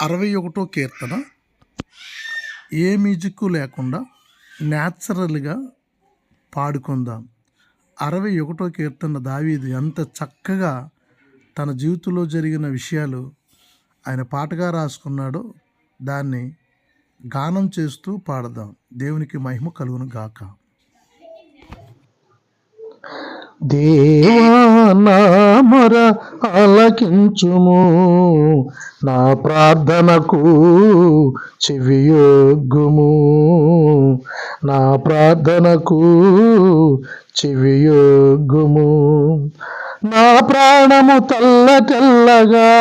అరవై ఒకటో కీర్తన. ఏ మ్యూజిక్ లేకుండా న్యాచురల్గా పాడుకుందాం. అరవై ఒకటో కీర్తన దావీది ఎంత చక్కగా తన జీవితంలో జరిగిన విషయాలు ఆయన పాటగా రాసుకున్నాడో దాన్ని గానం చేస్తూ పాడదాం. దేవునికి మహిమ కలుగును గాక. దేవా మొర ఆలకించుము. నా ప్రార్థనకు చెవియొగ్గుము. నా ప్రార్థనకు చెవియొగ్గుము. నా ప్రాణము తెల్ల తెల్లగా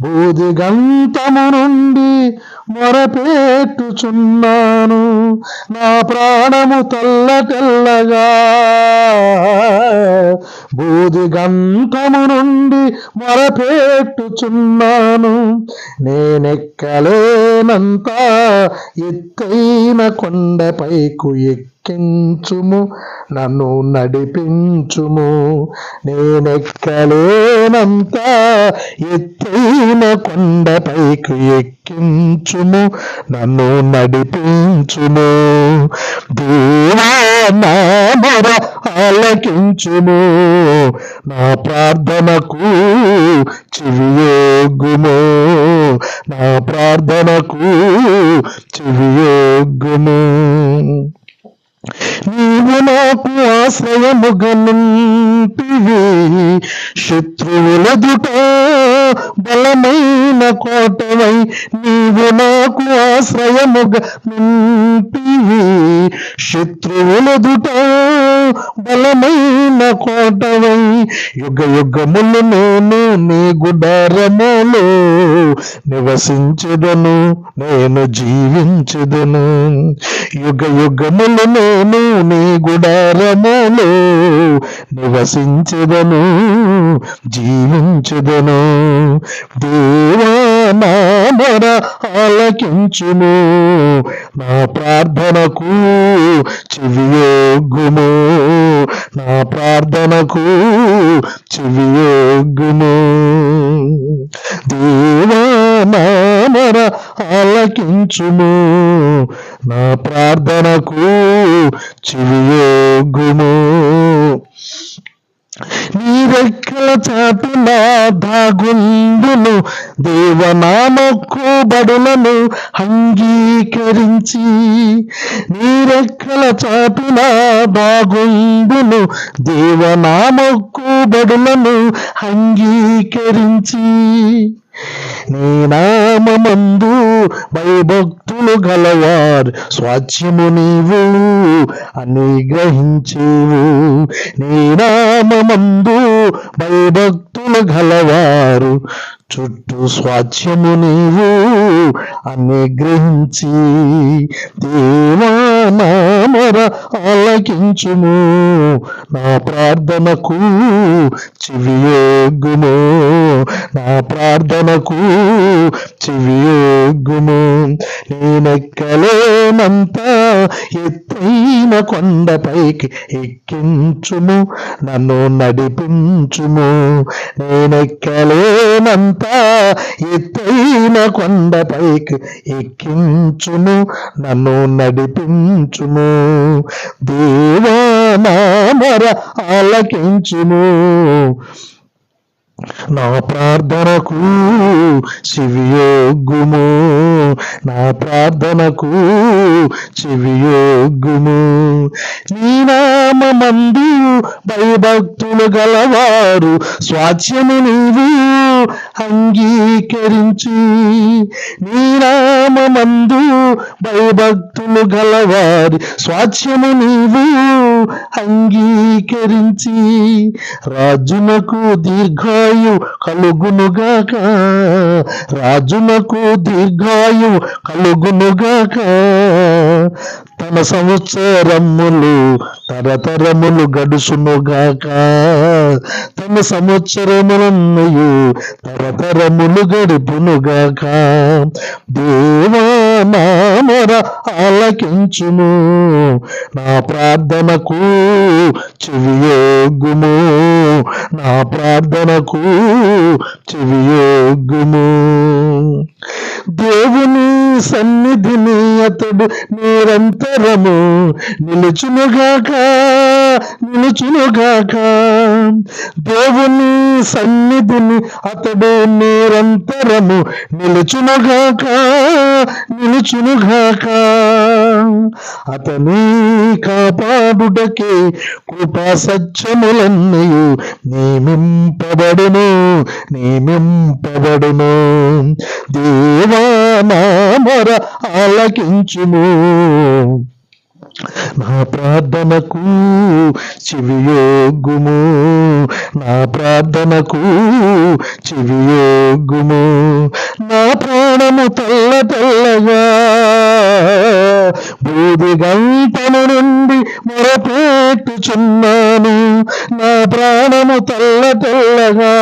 బూది గంతము నుండి మొరపెట్టుచున్నాను. నా ప్రాణము తెల్ల తెల్లగా బూది గంతము నుండి మొరపెట్టుచున్నాను. నేనెక్కలేనంత ఎత్తైన కొండపైకు ఎక్కించుము నన్ను నడిపించుము. నేనెక్కలేనంత ఎత్తైన కొండపైకి ఎక్కించుము నన్ను నడిపించుము. దేవా ఆలకించుము నా ప్రార్థనకు చివియోగుము నా ప్రార్థనకు చివియోగుము నీవు నాకు ఆశ్రయముగనుంటివి శత్రువులదుట బలమైన కోటవై నీవు నాకు ఆశ్రయముగ నుంటివి శత్రువులదుట బలమైన కోటవై యుగ యుగములు నేను నీ గుడారములో నివసించదను నేను జీవించదను. యుగ యుగములు నేను నీ గుడారములో నివసించదను జీవించదను. దేవా నా మొర ఆలకించుము. నా ప్రార్థనకు చెవియొగ్గుము. నా ప్రార్థనకు చెవియొగ్గుము. దేవా నా మొర ఆలకించుము. నా ప్రార్థనకు చెవియొగ్గుము. నీ చాటున బాగుండును. దేవనామొక్కు బడులను అంగీకరించి నీరెక్కల చాటున దాగుందును దేవనామొక్కు బడులను అంగీకరించి నీ నామందు భయభక్తులు గలవారు. స్వాచ్యము నీవు అనుగ్రహించేవు. నీ నామందు భయభక్తులు గలవారు చుట్టూ స్వాచ్యము నీవు అని గ్రహించి ఆలకించుము. నా ప్రార్థనకు చెవియొగ్గుము నా ప్రార్థనకు చెవియొగ్గుము. నేనెక్కలేనంత ఎత్తైన కొండపైకి ఎక్కించుము. నన్ను నడిపించుము. నేనెక్కలేనంత ఎత్తైన కొండపైకి ఎక్కించుము. నన్ను నడిపించుము. దేవా నా ఆలకించుము. నా ప్రార్థనకు చెవియొగ్గుము నా ప్రార్థనకు చెవియొగ్గుము నీ నామందు భయభక్తులు గలవారు స్వాచ్యము నీవు. అంగీకరించి నీ నామందు భయభక్తులు గలవారి స్వాచ్యము నీవు అంగీకరించి రాజునకు దీర్ఘాయు కలుగునుగాక రాజునకు దీర్ఘాయు కలుగునుగాక తన సంవత్సరములు తరతరములు గడుసునుగాక తన సంవత్సరములన్నయు తరతరములు గడుపునుగాక గాక. నా మొర ఆలకించుము. నా ప్రార్థనకు చెవియోగ్గుము. నా ప్రార్థనకు చెవియోగ్గుము. దేవుని సన్నిధిని అతడు నిరంతరము నిలుచునుగాక నిలుచునుగాక. దేవుని సన్నిధిని అతడు నిరంతరము నిలుచునుగాక నిలుచునుగాక. అతని కాపాడుటకే కృపా సత్యములన్నయు నియమింపబడును నియమింపబడును. దేవా ఆలకించుము. నా ప్రార్థనకు చివియోగుము నా ప్రార్థనకు చివియోగుము నా ప్రాణము తెల్ల తెల్లగా బూది గంటము నుండి మొరపెట్టుచున్నాను. నా ప్రాణము తెల్ల తెల్లగా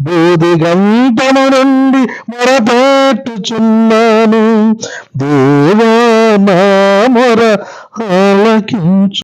బూది గంటము నుండి మొరపెట్టుచున్నాను. దేవా amor, é, é, ela quente.